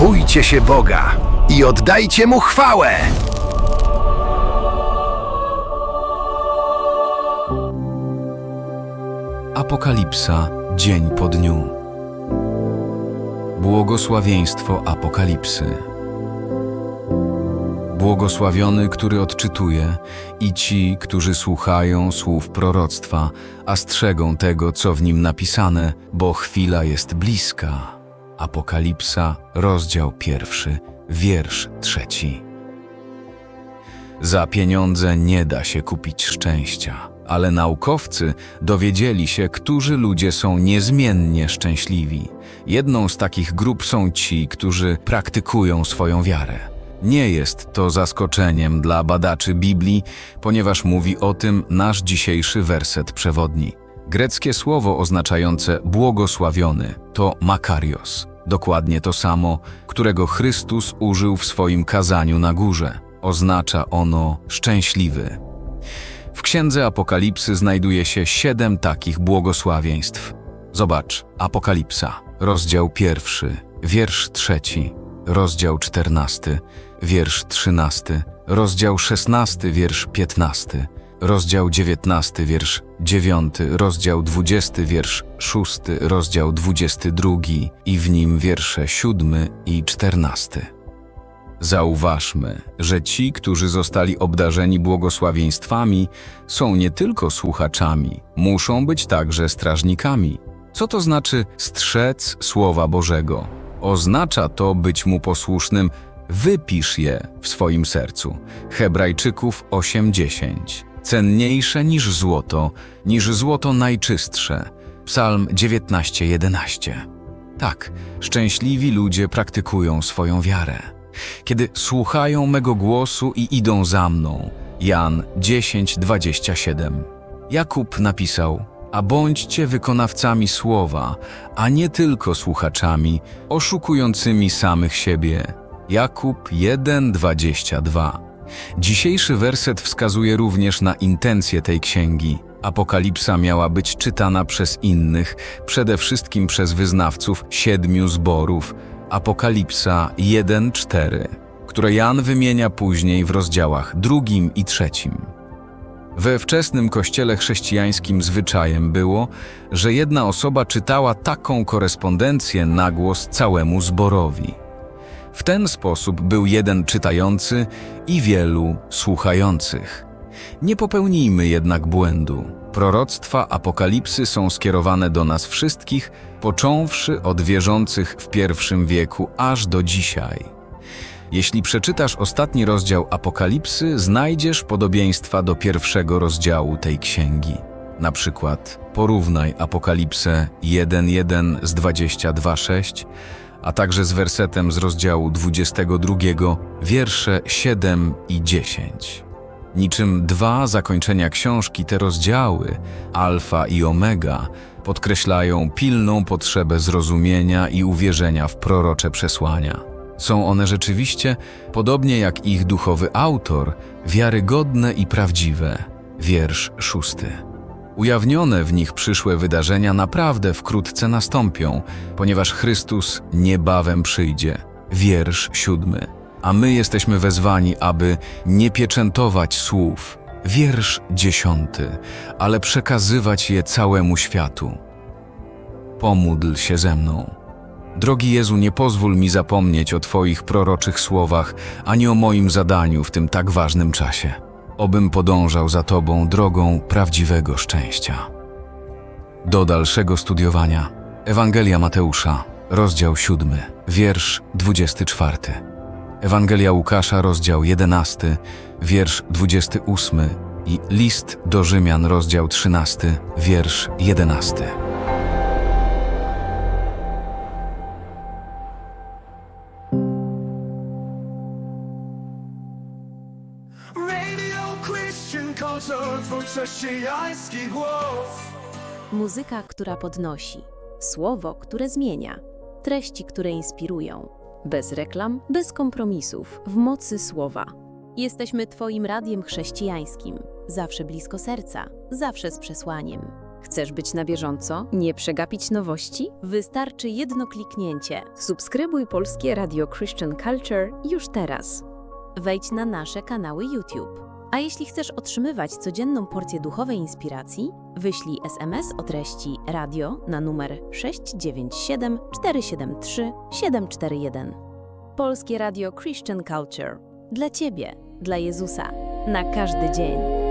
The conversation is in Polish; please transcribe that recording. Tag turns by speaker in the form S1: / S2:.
S1: Bójcie się Boga i oddajcie Mu chwałę!
S2: Apokalipsa dzień po dniu. Błogosławieństwo Apokalipsy. Błogosławiony, który odczytuje, i ci, którzy słuchają słów proroctwa, a strzegą tego, co w nim napisane, bo chwila jest bliska. Apokalipsa, rozdział pierwszy, wiersz trzeci. Za pieniądze nie da się kupić szczęścia, ale naukowcy dowiedzieli się, którzy ludzie są niezmiennie szczęśliwi. Jedną z takich grup są ci, którzy praktykują swoją wiarę. Nie jest to zaskoczeniem dla badaczy Biblii, ponieważ mówi o tym nasz dzisiejszy werset przewodni. Greckie słowo oznaczające błogosławiony to makarios, dokładnie to samo, którego Chrystus użył w swoim kazaniu na górze. Oznacza ono szczęśliwy. W Księdze Apokalipsy znajduje się siedem takich błogosławieństw. Zobacz, Apokalipsa, rozdział pierwszy, wiersz trzeci, rozdział czternasty, wiersz trzynasty, rozdział szesnasty, wiersz piętnasty, rozdział dziewiętnasty, wiersz dziewiąty, rozdział dwudziesty, wiersz szósty, rozdział dwudziesty drugi i w nim wiersze siódmy i czternasty. Zauważmy, że ci, którzy zostali obdarzeni błogosławieństwami, są nie tylko słuchaczami, muszą być także strażnikami. Co to znaczy strzec Słowa Bożego? Oznacza to być mu posłusznym, wypisz je w swoim sercu. Hebrajczyków 8:10. Cenniejsze niż złoto, niż złoto najczystsze. Psalm 19:11. Tak, szczęśliwi ludzie praktykują swoją wiarę. Kiedy słuchają mego głosu i idą za mną. Jan 10:27. Jakub napisał: A bądźcie wykonawcami słowa, a nie tylko słuchaczami, oszukującymi samych siebie. Jakub 1:22. Dzisiejszy werset wskazuje również na intencje tej księgi. Apokalipsa miała być czytana przez innych, przede wszystkim przez wyznawców siedmiu zborów. Apokalipsa 1:4, które Jan wymienia później w rozdziałach drugim i trzecim. We wczesnym kościele chrześcijańskim zwyczajem było, że jedna osoba czytała taką korespondencję na głos całemu zborowi. W ten sposób był jeden czytający i wielu słuchających. Nie popełnijmy jednak błędu. Proroctwa apokalipsy są skierowane do nas wszystkich, począwszy od wierzących w pierwszym wieku aż do dzisiaj. Jeśli przeczytasz ostatni rozdział Apokalipsy, znajdziesz podobieństwa do pierwszego rozdziału tej księgi. Na przykład porównaj Apokalipsę 1.1 z 22.6, a także z wersetem z rozdziału 22, wiersze 7 i 10. Niczym dwa zakończenia książki, te rozdziały, Alfa i Omega, podkreślają pilną potrzebę zrozumienia i uwierzenia w prorocze przesłania. Są one rzeczywiście, podobnie jak ich duchowy autor, wiarygodne i prawdziwe. Wiersz szósty. Ujawnione w nich przyszłe wydarzenia naprawdę wkrótce nastąpią, ponieważ Chrystus niebawem przyjdzie. Wiersz siódmy. A my jesteśmy wezwani, aby nie pieczętować słów. Wiersz dziesiąty, ale przekazywać je całemu światu. Pomódl się ze mną. Drogi Jezu, nie pozwól mi zapomnieć o Twoich proroczych słowach, ani o moim zadaniu w tym tak ważnym czasie. Obym podążał za Tobą drogą prawdziwego szczęścia. Do dalszego studiowania Ewangelia Mateusza, rozdział 7, wiersz 24. Ewangelia Łukasza, rozdział 11, wiersz 28 i List do Rzymian, rozdział 13, wiersz 11.
S3: For chrześcijański głos.
S4: Muzyka, która podnosi, słowo, które zmienia, treści, które inspirują. Bez reklam, bez kompromisów, w mocy słowa. Jesteśmy Twoim radiem chrześcijańskim, zawsze blisko serca, zawsze z przesłaniem. Chcesz być na bieżąco? Nie przegapić nowości? Wystarczy jedno kliknięcie. Subskrybuj Polskie Radio Christian Culture już teraz. Wejdź na nasze kanały YouTube. A jeśli chcesz otrzymywać codzienną porcję duchowej inspiracji, wyślij SMS o treści radio na numer 697 473 741. Polskie Radio Christian Culture. Dla Ciebie, dla Jezusa, na każdy dzień.